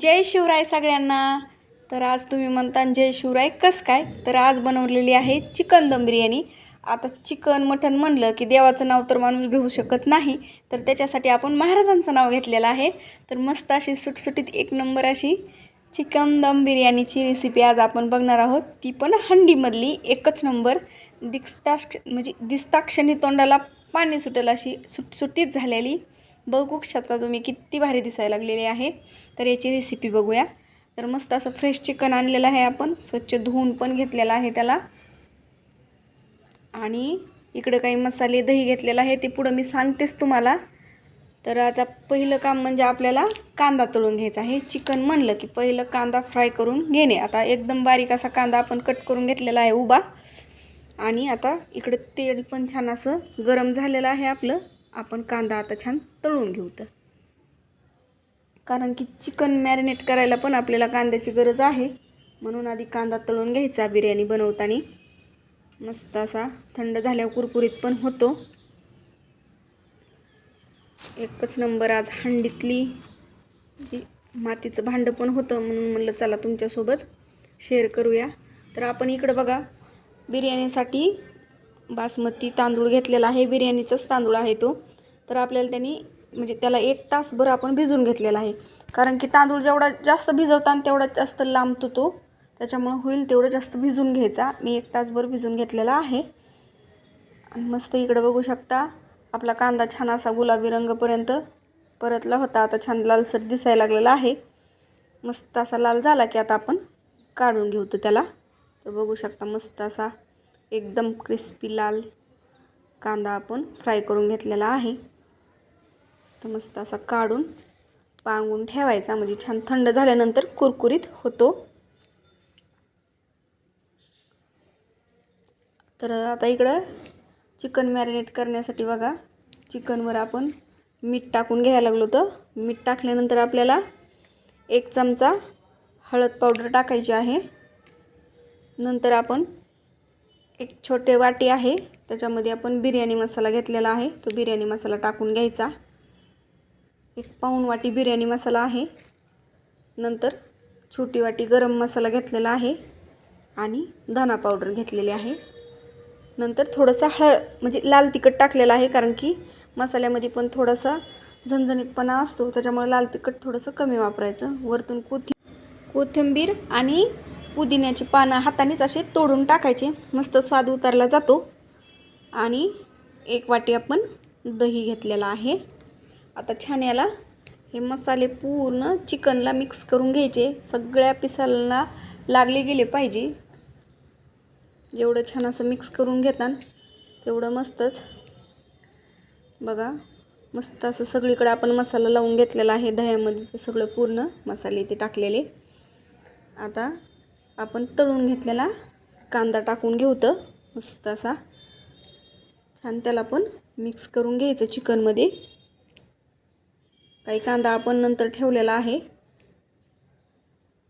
जय शिवराय सगळ्यांना. तर आज तुम्ही म्हणता जय शिवराय कसं काय? तर आज बनवलेली आहे चिकन दम बिर्याणी. आता चिकन मटण म्हणलं की देवाचं नाव तर माणूस घेऊ शकत नाही. तर त्याच्यासाठी आपण महाराजांचं नाव घेतलेलं आहे. तर मस्त अशी सुटसुटीत एक नंबर अशी चिकन दम बिर्याणीची रेसिपी आज आपण बघणार आहोत. ती पण हंडीमधली एकच नंबर. दिसताक्ष म्हणजे दिसताक्षणी तोंडाला पाणी सुटेल अशी सुटसुटीत झालेली. बघू शकता तुम्ही किती भारी दिसायला लागलेली आहे. तर याची रेसिपी बघूया. तर मस्त असं फ्रेश चिकन आणलेलं आहे आपण. स्वच्छ धुवून पण घेतलेलं आहे त्याला. आणि इकडं काही मसाले दही घेतलेलं आहे. ते पुढं मी सांगतेच तुम्हाला. तर आता पहिलं काम म्हणजे आपल्याला कांदा तळून घ्यायचा आहे. चिकन म्हणलं की पहिलं कांदा फ्राय करून घेणे. आता एकदम बारीक असा कांदा आपण कट करून घेतलेला आहे उभा. आणि आता इकडं तेल पण छान असं गरम झालेलं आहे आपलं. आपण कांदा आता छान तळून घेऊ तर. कारण की चिकन मॅरिनेट करायला पण आपल्याला कांद्याची गरज आहे. म्हणून आधी कांदा तळून घ्यायचा बिर्याणी बनवताना. मस्त असा थंड झाल्यावर कुरकुरीत पण होतो. एकच नंबर आज हंडीतली. जी मातीचं भांडं पण होतं म्हणून म्हणलं चला तुमच्यासोबत शेअर करूया. तर आपण इकडं बघा बिर्याणीसाठी बासमती तांदूळ घेतलेला आहे. बिर्याणीचाच तांदूळ आहे तो. तर आपल्याला त्यांनी म्हणजे त्याला एक तासभर आपण भिजून घेतलेला आहे. कारण की तांदूळ जेवढा जास्त भिजवता तेवढा जास्त लांबतो तो त्याच्यामुळं होईल तेवढं जास्त भिजून घ्यायचा. मी एक तासभर भिजून घेतलेला आहे. आणि मस्त इकडं बघू शकता आपला कांदा छान असा गुलाबी रंगपर्यंत परतला होता. आता छान लालसर दिसायला लागलेला आहे. मस्त असा लाल झाला की आता आपण काढून घेऊ तर त्याला. तर बघू शकता मस्त असा एकदम क्रिस्पी लाल कांदा आपण फ्राय करून घेतलेला आहे. तर मस्त असा काढून पांगून ठेवायचा. म्हणजे छान थंड झाल्यानंतर कुरकुरीत होतो. तर आता इकडं चिकन मॅरिनेट करण्यासाठी बघा. चिकनवर आपण मीठ टाकून घ्यायला लागलो तर मीठ टाकल्यानंतर आपल्याला एक चमचा हळद पावडर टाकायची आहे. नंतर आपण एक छोटे वाटी आहे. त्याच्यामध्ये आपण बिर्याणी मसाला घेतलेला आहे. तो बिर्याणी मसाला टाकून घ्यायचा. एक पाऊण वाटी बिर्याणी मसाला आहे. नंतर छोटी वाटी गरम मसाला घेतलेला आहे आणि धना पावडर घेतलेली आहे. नंतर थोडंसं हळ म्हणजे लाल तिखट टाकलेलं आहे कारण की मसाल्यामध्ये पण थोडासा झणझणीतपणा असतो त्याच्यामुळे लाल तिखट थोडंसं कमी वापरायचं. वरतून कोथी कोथिंबीर आणि पुदिन्याची पानं हातानेच असे तोडून टाकायचे. मस्त स्वाद उतरला जातो. आणि एक वाटी आपण दही घेतलेला आहे. आता छान याला. हे मसाले पूर्ण चिकनला मिक्स करून घ्यायचे. सगळ्या पिसाला लागले गेले पाहिजे. जेवढं छान असं मिक्स करून घेतात तेवढं मस्तच. बघा मस्त असं सगळीकडे आपण मसाला लावून घेतलेला आहे दह्यामध्ये. ते सगळं पूर्ण मसाले ते टाकलेले. आता आपण तळून घेतलेला कांदा टाकून घेऊ तर मस्त असा. छान त्याला पण मिक्स करून घ्यायचं चिकनमध्ये. काही कांदा आपण नंतर ठेवलेला आहे.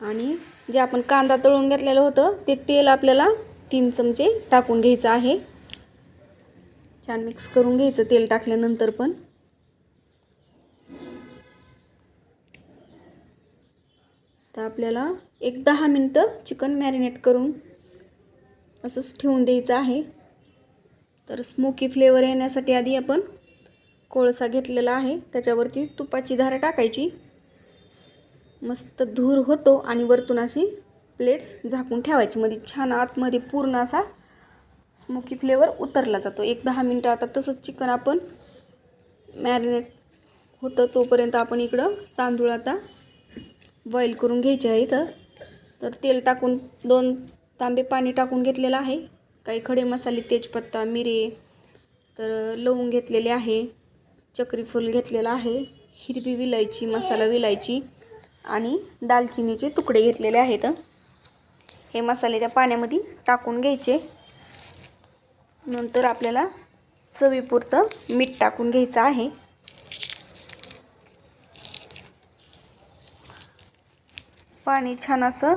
आणि जे आपण कांदा तळून घेतलेलं होतं ते तेल आपल्याला तीन चमचे टाकून घ्यायचं आहे. छान मिक्स करून घ्यायचं तेल टाकल्यानंतर पण. तर आपल्याला एक दहा मिनटं चिकन मॅरिनेट करून असंच ठेवून द्यायचं आहे. तर स्मोकी फ्लेवर येण्यासाठी आधी आपण कोळसा घेतलेला आहे. त्याच्यावरती तुपाची धार टाकायची. मस्त धूर होतो आणि वरतून अशी प्लेट्स झाकून ठेवायची. मध्ये छान आतमध्ये पूर्ण असा स्मोकी फ्लेवर उतरला जातो. एक दहा मिनटं आता तसंच चिकन आपण मॅरिनेट होतं तोपर्यंत आपण इकडं तांदूळ आता बॉईल करून घ्यायचे आहे इथं. तर तेल टाकून दोन तांबे पाणी टाकून घेतलेलं आहे. काही खडे मसाले तेजपत्ता मिरे तर लवंग घेतलेले आहे. चक्रीफूल घेतलेला घेतलेलं आहे. हिरवी विलायची मसाला विलायची आणि दालचिनीचे तुकडे घेतलेले आहेत. हे मसाले त्या पाण्यामध्ये टाकून घ्यायचे. नंतर आपल्याला चवीपुरतं मीठ टाकून घ्यायचं आहे. पाणी छान असं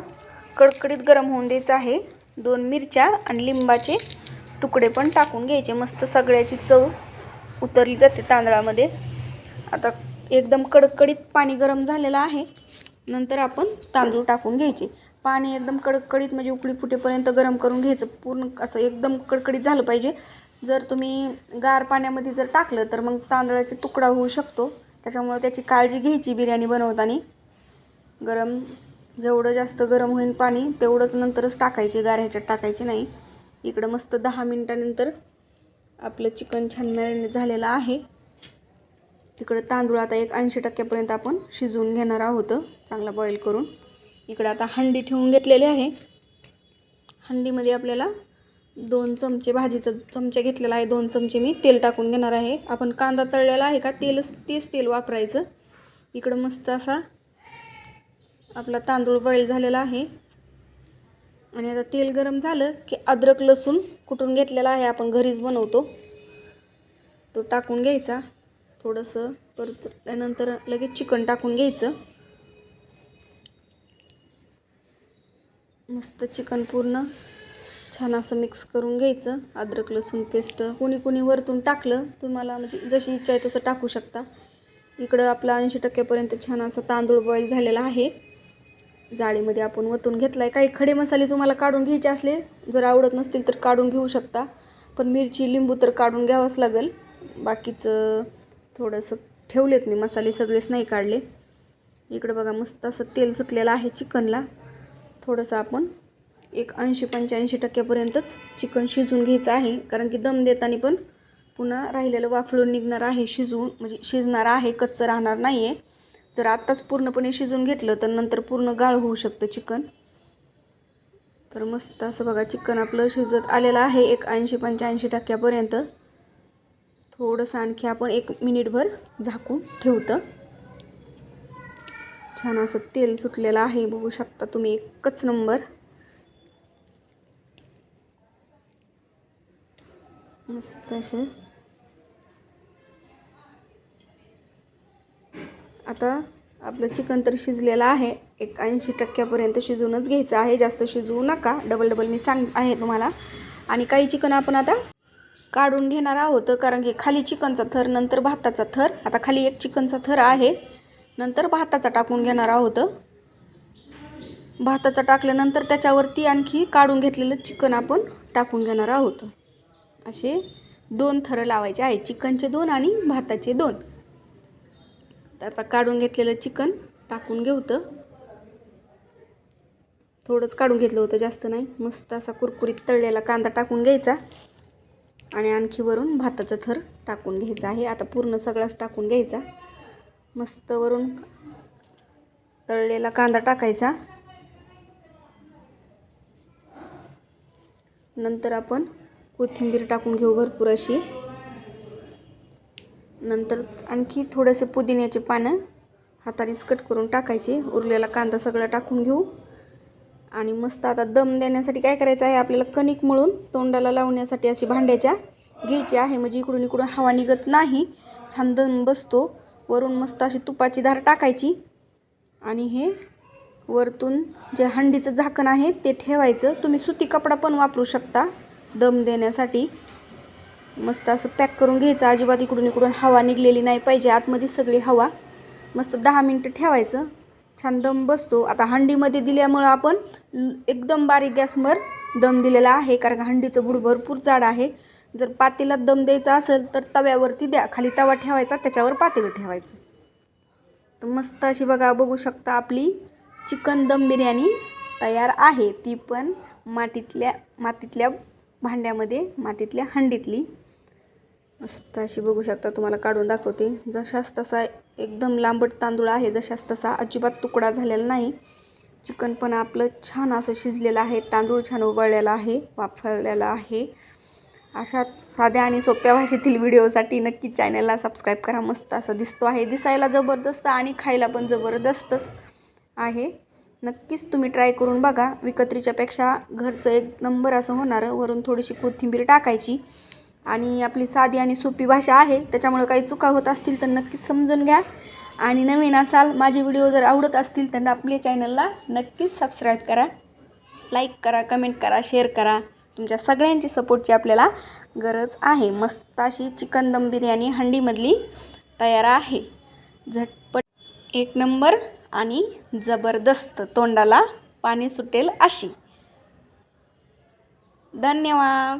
कडकडीत गरम होऊन द्यायचं आहे. दोन मिरच्या आणि लिंबाचे तुकडे पण टाकून घ्यायचे. मस्त सगळ्याची चव उतरली जाते तांदळामध्ये. आता एकदम कडकडीत पाणी गरम झालेलं आहे. नंतर आपण तांदूळ टाकून घ्यायचे. पाणी एकदम कडकडीत म्हणजे उकळी फुटेपर्यंत गरम करून घ्यायचं. पूर्ण असं एकदम कडकडीत झालं पाहिजे. जर तुम्ही गार पाण्यामध्ये जर टाकलं तर मग तांदळाचे तुकडा होऊ शकतो. त्याच्यामुळे त्याची काळजी घ्यायची बिर्याणी बनवताना. गरम जेवढं जास्त गरम होईल पाणी तेवढंच नंतरच टाकायचे. गार ह्याच्यात टाकायचे नाही. इकडं मस्त दहा मिनटानंतर आपलं चिकन छान मॅरिनेट झालेलं आहे. तिकडं तांदूळ आता एक ऐंशी टक्क्यापर्यंत आपण शिजवून घेणार आहोत. चांगला बॉईल करून. इकडं आता हंडी ठेवून घेतलेली आहे. हंडीमध्ये आपल्याला दोन चमचे भाजीचा चमचा घेतलेला आहे. दोन चमचे मी तेल टाकून घेणार आहे. आपण कांदा तळलेला आहे का? तेलच तेच तेल वापरायचं. इकडं मस्त असा आपला तांदूळ बॉईल झालेला आहे. आणि आता तेल गरम झालं की अद्रक लसूण कुठून घेतलेला आहे आपण घरीच बनवतो. तो टाकून घ्यायचा. थोडंसं परत त्यानंतर लगेच चिकन टाकून घ्यायचं. मस्त चिकन पूर्ण छान असं मिक्स करून घ्यायचं. अद्रक लसूण पेस्ट कोणी कोणी वरतून टाकलं तुम्हाला म्हणजे जशी इच्छा आहे तसं टाकू शकता. इकडं आपला ऐंशी टक्क्यापर्यंत छान असा तांदूळ बॉईल झालेला आहे. जाळीमध्ये आपण वतून घेतला आहे काही खडे मसाले तुम्हाला काढून घ्यायचे असले जर आवडत नसतील तर काढून घेऊ शकता. पण मिरची लिंबू तर काढून घ्यावंच लागेल. बाकीचं थोडंसं ठेवलेत मी मसाले सगळेच नाही काढले. इकडं बघा मस्त असं तेल सुटलेलं आहे चिकनला. थोडंसं आपण एक ऐंशी पंच्याऐंशी टक्क्यापर्यंतच चिकन शिजून घ्यायचं आहे. कारण की दम देताना पण पुन्हा राहिलेलं वाफळून निघणार आहे शिजवून म्हणजे शिजणार आहे कच्चं राहणार नाही आहे जर आत्ताच पूर्णपणे शिजवून घेतलं तर नंतर पूर्ण गाळ होऊ शकतं चिकन. तर मस्त असं बघा चिकन आपलं शिजत आलेलं आहे एक ऐंशी पंच्याऐंशी टक्क्यापर्यंत. थोडंसं आणखी आपण एक मिनिटभर झाकून ठेवतं. छान असं तेल सुटलेलं आहे बघू शकता तुम्ही एकच नंबर. मस्त असे आता आपलं चिकन तर शिजलेलं आहे. एक ऐंशी टक्क्यापर्यंत शिजवूनच घ्यायचं आहे. जास्त शिजवू नका. डबल डबल मी सांग आहे तुम्हाला. आणि काही चिकन आपण आता काढून घेणार आहोत. कारण की खाली चिकनचा थर नंतर भाताचा थर. आता खाली एक चिकनचा थर आहे. नंतर भाताचा टाकून घेणार आहोत. भाताचा टाकल्यानंतर त्याच्यावरती आणखी काढून घेतलेलं चिकन आपण टाकून घेणार आहोत. असे दोन थरं लावायचे आहे चिकनचे दोन आणि भाताचे दोन. तर आता काढून घेतलेलं चिकन टाकून घेऊतं थोडंच काढून घेतलं होतं जास्त नाही. मस्त असा कुरकुरीत तळलेला कांदा टाकून घ्यायचा. आणि आणखी वरून भाताचं थर टाकून घ्यायचा आहे. आता पूर्ण सगळाच टाकून घ्यायचा. मस्त वरून तळलेला कांदा टाकायचा. नंतर आपण कोथिंबीर टाकून घेऊ भरपूर अशी. नंतर आणखी थोडेसे पुदिन्याचे पानं हातानेच कट करून टाकायचे. उरलेला कांदा सगळा टाकून घेऊ. आणि मस्त आता दम देण्यासाठी काय करायचं आहे? आपल्याला कणिक मळून तोंडाला लावण्यासाठी अशी भांड्याच्या घ्यायची आहे. म्हणजे इकडून इकडून हवा निघत नाही. छान दम बसतो. वरून मस्त अशी तुपाची धार टाकायची. आणि हे वरतून जे हंडीचं झाकण आहे ते ठेवायचं. तुम्ही सुती कपडा पण वापरू शकता दम देण्यासाठी. मस्त असं पॅक करून घ्यायचं. अजिबात इकडून इकडून हवा निघलेली नाही पाहिजे. आतमध्ये सगळी हवा. मस्त दहा मिनटं ठेवायचं. छान दम बसतो. आता हंडीमध्ये दिल्यामुळं आपण एकदम बारीक गॅसवर दम दिलेला आहे. कारण हंडीचं बुड भरपूर जाड आहे. जर पातेला दम द्यायचा असेल तर तव्यावरती द्या. खाली तवा ठेवायचा त्याच्यावर पातेलं ठेवायचं. तर मस्त अशी बघा बघू शकता आपली चिकन दम बिर्याणी तयार आहे. ती पण मातीतल्या मातीतल्या भांड्यामध्ये मातीतल्या हंडीतली. मस्त अशी बघू शकता तुम्हाला काढून दाखवते. जशास तसा एकदम लांबट तांदूळ आहे जशास तसा अजिबात तुकडा झालेला नाही. चिकन पण आपलं छान असं शिजलेलं आहे तांदूळ छान उबळलेला आहे वापरलेला आहे. अशाच साध्या आणि सोप्या भाषेतील व्हिडिओसाठी नक्की चॅनलला सबस्क्राईब करा. मस्त असं दिसतो आहे. दिसायला जबरदस्त आणि खायला पण जबरदस्तच आहे. नक्कीच तुम्ही ट्राय करून बघा. विकत्रीच्यापेक्षा घरचं एक नंबर असं होणारं. वरून थोडीशी कोथिंबीर टाकायची. आणि आपली साधी आणि सोपी भाषा आहे त्याच्यामुळे काही चुका होत असतील तर नक्कीच समजून घ्या. आणि नवीन असाल माझे व्हिडिओ जर आवडत असतील तर आपल्या चॅनलला नक्कीच सबस्क्राईब करा. लाईक करा कमेंट करा शेअर करा. तुमच्या सगळ्यांची सपोर्टची आपल्याला गरज आहे. मस्त अशी चिकन दम बिर्याणी हंडीमधली तयार आहे. झटपट एक नंबर आणि जबरदस्त तोंडाला पाणी सुटेल अशी. धन्यवाद.